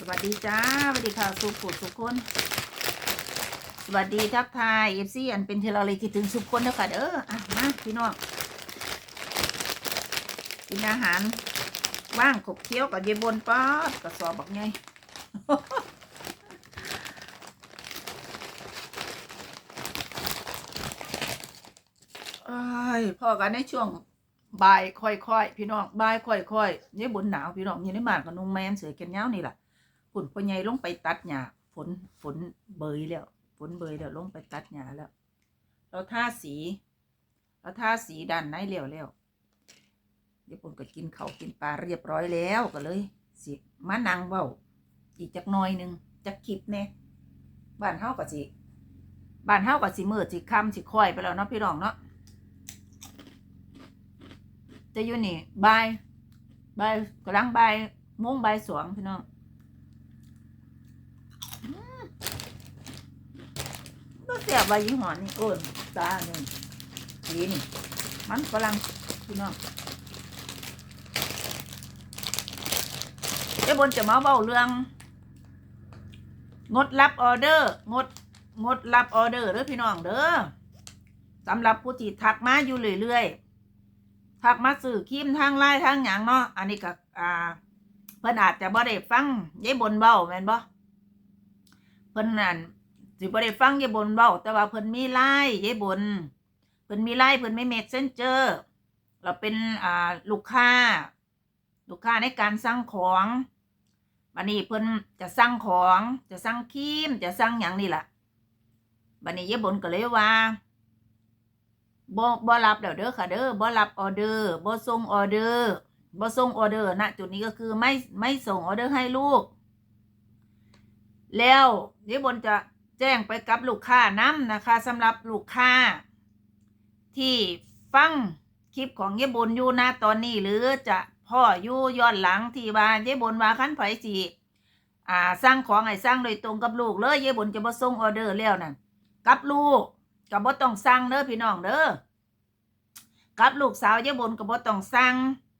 สวัสดีจ้าสวัสดีค่ะสุขุสุขคน สวัสดีทักทายเอฟซีอันเป็นเทเลเลยคิดถึงสุขคนเท่ากันเด้ออะมาพี่น้องกินอาหารว่างขบเคี้ยวกับเยบนป๊อดกระสอบบักไงเอ้พ่อกันในช่วงบ่ายค่อยๆพี่น้องบ่ายค่อยๆเนี่ยบนหนาวพี่น้องอยู่ในบ้านกับนุ่งแมนเสือแขนยาวนี่แหละ ฝนพ่อใหญ่ลงไปตัดหญ้าฝนฝนเบยแล้วฝนเบยแล้วลงไปตัดหญ้าแล้วเราทาสีเราทาสีด้านในเลี้ยวแล้วเดี๋ยวผมก็กินเขากินปลาเรียบร้อยแล้วก็เลย สิมานั่งเบาอีกจักน่อยหนึ่งจักคลิปเนี่ยบ้านเฮาก็สิบ้านเฮาก็สิมืดสิค่ำสิค่อยไปแล้วเนาะพี่น้องเนาะจะอยู่นี่บ่ายบายกำลังบ่ายโมงบายสองพี่น้องอืม เสียบใบยี่ห้อนี่โอ้ยตาหนึ่งดีนี่มันกำลังพี่น้องเจ้าบนจะมาเบาเรื่อง งดรับออเดอร์ งดงดรับออเดอร์เด้อพี่น้องเด้อสำหรับผู้ที่ทักมาอยู่เรื่อยๆทักมาสื่อคีมทางไลน์ทางหยังเนาะอันนี้ก็อ่าเพิ่นอาจจะบ่ได้ฟังยายบนเบ้าแม่นบ่เพิ่นนั่น สิบ่ได้ฟังยายบนเบ้าแต่ว่าเพิ่นมีไลน์ยายบนเพิ่นมีไลน์เพิ่นไม่เมสเซนเจอร์เราเป็นอ่าลูกค้า ลูกค้าในการสั่งของบัดนี้เพิ่นจะสั่งของจะสั่งครีมจะสั่งหยังนี่ล่ะบัดนี้ยายบนก็เลยว่าบ่บ่รับแล้วเด้อค่ะเด้อบ่รับออเดอร์บ่ส่งออเดอร์บ่ส่งออเดอร์ณจุดนี้ก็คือไม่ไม่ส่งออเดอร์ให้ลูก แล้วเยบนจะ แจ้งไปกับลูกค้านํนะคะสำหรับลูกค้า ที่ฟังคลิปของเยบนอยู่นะตอนนี้หรือจะพ่ออยู่ย้อนหลังที่ว่าเยบนว่าคันไผสิอ่าสร้างของให้สร้างโดยตรงกับลูกเลยเยบนจะบ่ส่งออเดอร์แล้วนั่นกับลูกก็บ่ต้องสั่งเด้อพี่น้องเด้อกับลูกสาวยายบนก็บ่ต้องสั่ง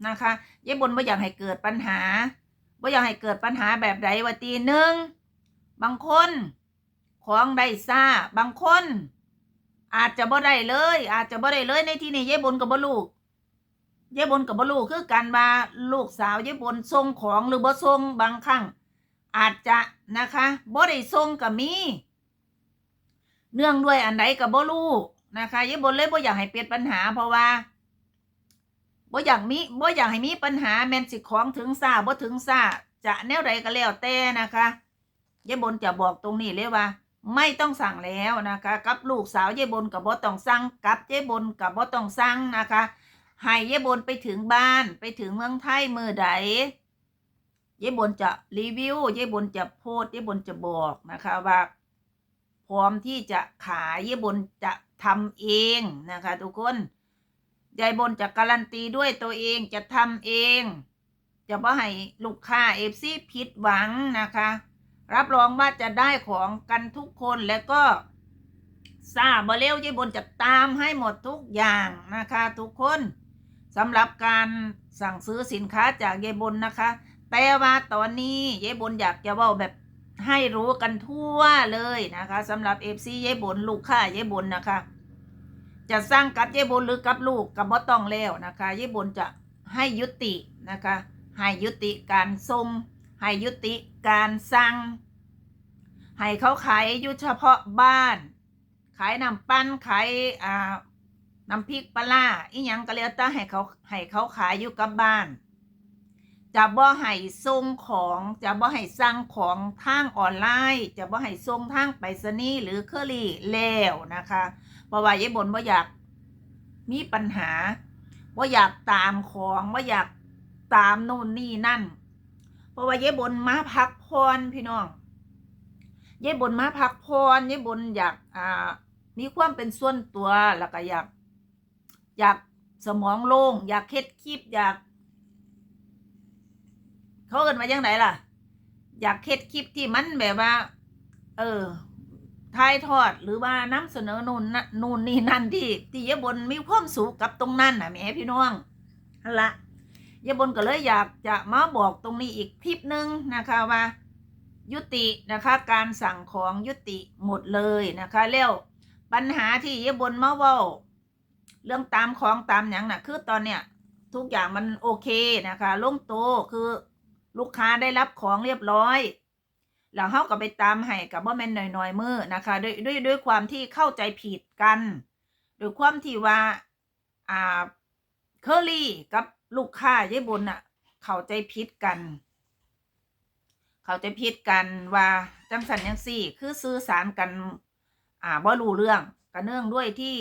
นะคะยายบนบ่อยากให้เกิดปัญหาบ่อยากให้เกิดปัญหาแบบใดว่าตีหนึ่งบางคน ของได้ซ่าบางคน อาจจะบ่ได้เลย อาจจะบ่ได้เลยในที่นี้ยายบนก็บ่ลูกยายบนก็บ่ลูกคือกันว่าลูกสาวยายบนส่งของหรือบ่ส่งบางครั้งอาจจะนะคะบ่ได้ส่งก็มีเนื่องด้วยอันใดกับบ่รู้นะคะยายบนเลยบ่อยากให้เปลี่ยนปัญหาเพราะว่าบ่อยากมีบ่อยากให้มีปัญหาแมนสิของถึงซาบ่ถึงซาจะแนวใดก็แล้วแต่นะคะยายบนจะบอกตรงนี้เลยว่า ไม่ต้องสั่งแล้วนะคะ กับลูกสาวยายบนกับบ่ต้องสั่งกับยายบนกับบ่ต้องสั่งนะคะให้ยายบนไปถึงบ้านไปถึงเมืองไทยมือใดยายบนจะรีวิวยายบนจะโพสต์ยายบนจะบอกนะคะว่าพร้อมที่จะขายยายบนจะทำเองนะคะทุกคนยายบนจะการันตีด้วยตัวเองจะทำเอง จะบ่ให้ลูกค้าเอฟซีผิดหวังนะคะ รับรองว่าจะได้ของกันทุกคนแล้วก็ทราบาเร็วยายบนจะตามให้หมดทุกอย่างนะคะ ทุกคนสำหรับการสั่งซื้อสินค้าจากยายบนนะคะ แต่ว่าตอนนี้ยายบนอยากจะว่าแบบให้รู้กันทั่วเลยนะคะสำหรับเอฟซียายบนลูกค้ายายบนนะคะ จะสร้างกับยายบนหรือกับลูกกับบ่ต้องแล้วนะคะยายบนจะให้ยุตินะคะ ให้ยุติการส่ง ให้ยุติการสั่งให้เขาขายอยู่เฉพาะบ้าน ขายน้ำปั้นขายอ่าน้ำพริกปลาอีหยังก็แล้วแต่ให้เขาให้เขาขายอยู่กับบ้านจะบ่ให้ส่งของจะบ่ให้สั่งของทางออนไลน์ จะบ่ให้ส่งทางไปรษณีย์หรือเคอรี่แล้วนะคะเพราะว่ายายบนว่อยากมีปัญหาว่อยากตามของว่อยากตามโน่นนี่นั่น ราะว่ายายบนมาพักพรพี่น้องเยายบนมาพักพรเยายบนอยากอ่ามีความเป็นส่วนตัวแล้วก็อยาก อยากสมองโล่งอยากเค็ดคลิปอยาก เขาเอินมายังไงล่ะ อยากเค็ดคลิปที่มันแบบว่า เออทายทอดหรือว่านำเสนอนู่นนนู่นนี่นั่นที่ที่ยายบนมีความสุขกับตรงนั้นน่ะแม่พี่น้องละ ยายบนก็เลยอยากจะมาบอกตรงนี้อีกคลิปหนึ่งนะคะว่า ยุตินะคะการสั่งของยุติหมดเลยนะคะแล้วปัญหาที่เยบนมาว้าเรื่องตามของตามอย่างน่ะคือตอนเนี้ยทุกอย่างมันโอเคนะคะลงโตคือลูกค้าได้รับของเรียบร้อยแล้วเขาก็ไปตามให้กับว่แม่นหน่อยๆมือนะคะด้วยด้วยด้วยความที่เข้าใจผิดกันด้วยความที่ว่าอ่าเคอรี่กับ ลูกค้าเยบนน่ะ เข้าใจผิดกัน เข้าใจผิดกันว่าจังสันยังสี่คือสื่อสารกัน อ่าบ่รู้เรื่องก็เนื่องด้วยที่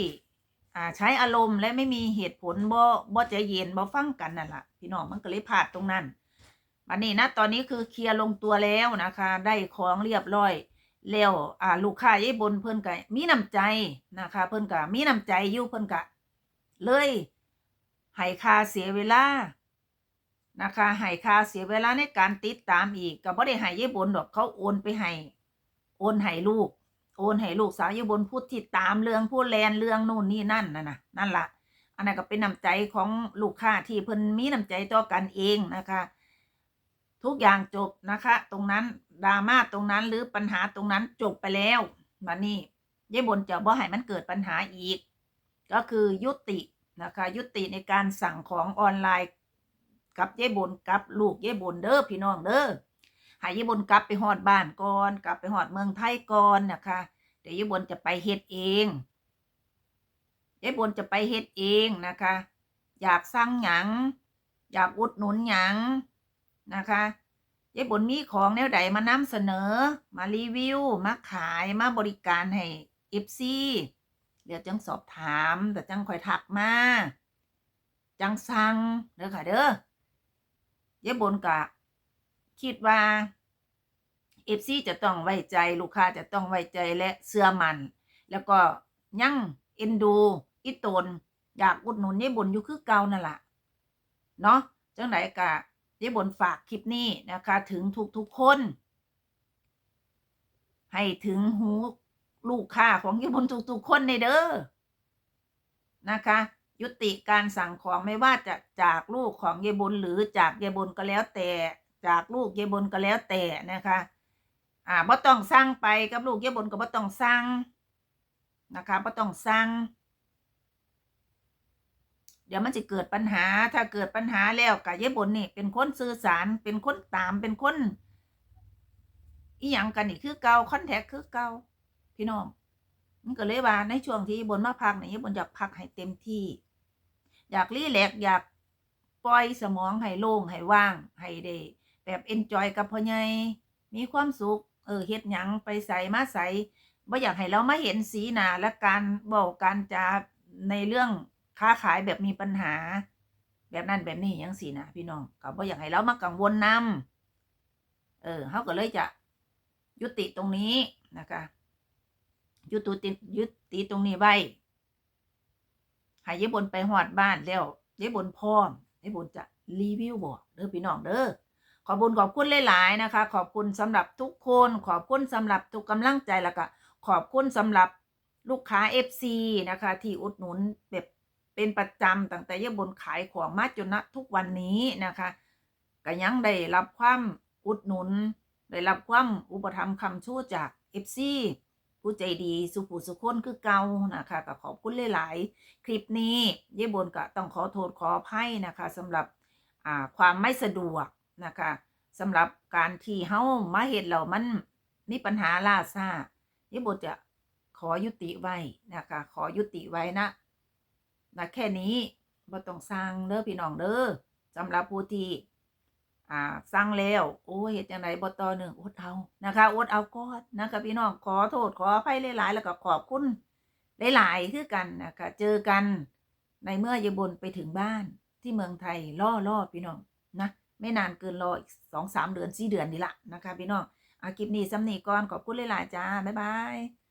อ่าใช้อารมณ์และไม่มีเหตุผลบ่บ่ใจเย็นบ่ฟังกันนั่นแหละพี่น้องมันก็เลยพลาดตรงนั้นวันนี้นะตอนนี้คือเคลียร์ลงตัวแล้วนะคะ ได้ของเรียบร้อยแล้วอ่าลูกค้ายายบนเพิ่นก็มีน้ำใจนะคะ เพิ่นก็มีน้ำใจอยู่เพิ่นก็เลย ให้ค่าเสียเวลานะคะให้ค่าเสียเวลาในการติดตามอีกก็บ่ได้ให้ยายบนดอกเขาโอนไปให้โอนให้ลูก โอนให้ลูกสาวยายบนพูดที่ตามเรื่องพูดแลนเรื่องนู่นนี่นั่นน่ะนะนั่นละอันนั้นก็เป็นน้ำใจของลูกค้าที่เพิ่นมีน้ำใจต่อกันเองนะคะ ทุกอย่างจบนะคะ ตรงนั้นดราม่าตรงนั้นหรือปัญหาตรงนั้นจบไปแล้วมานี่ยายบนจะบ่ให้มันเกิดปัญหาอีก ก็คือยุติ นะคะ ยุติในการสั่งของออนไลน์ กับยายบนกับลูกยายบนเด้อพี่น้องเด้อห้ยายบนกลับไปหอดบ้านก่อน กลับไปหอดเมืองไทยก่อนนะคะ เดี๋ยวยายบนจะไปเฮ็ดเองยายบนจะไปเฮ็ดเองนะคะ อยากสั่งหยังอยากอุดหนุนหยังนะคะยายบนมีของแนวใดมานำเสนอ มารีวิว มาขาย มาบริการให้เอฟซี เดี๋ยวจังสอบถาม แต่จังคอยทักมา จังสั่งเด้อค่ะเด้อยายบนกะ คิดว่าเอฟซีจะต้องไว้ใจลูกค้าจะต้องไว้ใจและเชื่อมัน แล้วก็ยั่งเอ็นดูอีตนอยากอุดหนุนยายบนอยู่คือเก่านั่นแหละเนาะจังไหนกะยายบนฝากคลิปนี้นะคะ ถึงทุกทุกๆคน ให้ถึงหู ลูกค้าของยายบนทุกๆคนในเด้อนะคะ ยุติการสั่งของไม่ว่าจะจากลูกของยายบุนหรือจากยายบุนก็แล้วแต่ จากลูกยายบุนก็แล้วแต่นะคะอ่าบ่ต้องสั่งไปกับลูกยายบุนก็บ่ต้องสั่งนะคะบ่ต้องสั่งเดี๋ยวมันจะเกิดปัญหา ถ้าเกิดปัญหาแล้วกับยายบนนี่ เป็นคนสื่อสาร เป็นคนตาม เป็นคน อีหยังกันนี่คือเก่าคอนแทคคือเก่า พี่น้องมันก็เลยว่าในช่วงที่บนมาพักเนี่ยยายบนอยากพักให้เต็มที่ อยากรีแลกซ์อยากปล่อยสมองให้โล่งให้ว่างให้ได้แบบเอนจอยกับพ่อใหญ่มีความสุขเออเฮ็ดหยังไปใส่มาใส่บ่อยากให้เรามาเห็นสีหนาและการบอกการจาในเรื่องค้าขายแบบมีปัญหา แบบนั้นแบบนี้ยังสีนะพี่น้องก็บ่อยากให้เรามากังวลนำเออเขาก็เลยจะยุติตรงนี้นะคะ ยุติยุติตรงนี้ไว้ห้ยายบนไปหอดบ้านแล้วยายบนพร้อมยายบนจะรีวิวบอกเด้อพี่น้องเด้อขอบคุญขอบคุณหลายๆนะคะ ขอบคุณสำหรับทุกคน ขอบคุณสำหรับทุกกำลังใจแล้วก็ขอบคุณสำหรับลูกค้า FC นะคะ ที่อุดหนุนแบบเป็นประจำตั้งแต่ยายบนขายของมาจนณทุกวันนี้นะคะก็ยังได้รับความอุดหนุน ได้รับความอุปถัมภ์คำชู้จาก FC ผู้ใจดีสุขุสุขคนคือเก่านะคะก็ขอบคุณหลายๆคลิปนี้ยายบนก็ต้องขอโทษขออภัยนะคะสำหรับความไม่สะดวกนะคะสำหรับการที่เฮามาเห็นเรามันมีปัญหาล่าซ่ายายบนจะขอยุติไว้นะคะ ขอยุติไว้นะนะแค่นี้บ่ต้องสร้างเด้อพี่น้องเด้อสำหรับผู้ที่ อ่าสร้างแล้ว โอ้ยเฮ็ดจังไดบ่ต่อหนึ่งอดเอานะคะอดเอาก่อนนะคะพี่น้องขอโทษขออภัยหลายๆ แล้วก็ขอบคุณหลายๆคือกันนะคะเจอกันในเมื่อยายบนไปถึงบ้านที่เมืองไทยล่อล่อพี่น้องนะไม่นานเกินรออีกสองสามเดือนสี่เดือนนี่ละนะคะพี่น้องอาคลิปนี้สำนีก่อนขอบคุณหลายๆจ้าบ๊ายบาย